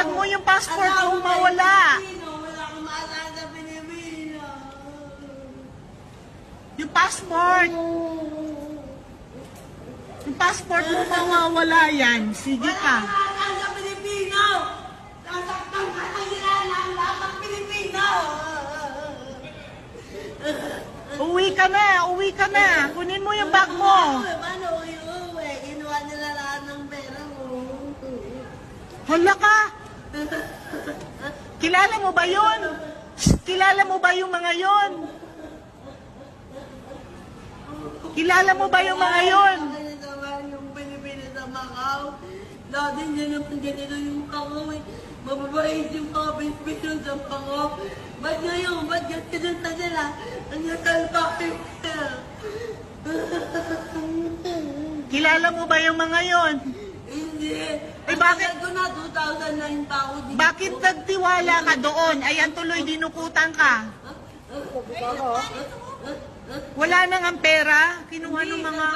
bag mo, yung passport mo mawala. Wala akong maalala Pilipino. Yung passport. Yung passport mo mawawala yan. Sige Wala ka. akong maalala Pilipino. Nasaktan ka ng kilala ang lahat ng Pilipino. Uwi ka na, uwi ka na. Kunin mo yung bag mo. Paano iuwi? Kinuha nila lahat ng pera mo. Hala ka. Kilala mo ba yun? Kilala mo ba yung mga yon? Kilala mo ba yung mga yon? Yung Pilipinas sa Macau. Dati hindi naman ganito yung Macau eh. Mababait yung mga Pilipino sa Macau. Ba't ngayon? Ba't ganito na sila? Ang natalpa Kilala mo ba yung mga yon? Bakit? Ko na 2009 pa ako dito. Bakit nagtiwala ka doon? Ayan tuloy dinukutan ka. Wala nang ang pera. Kinuha ng mga...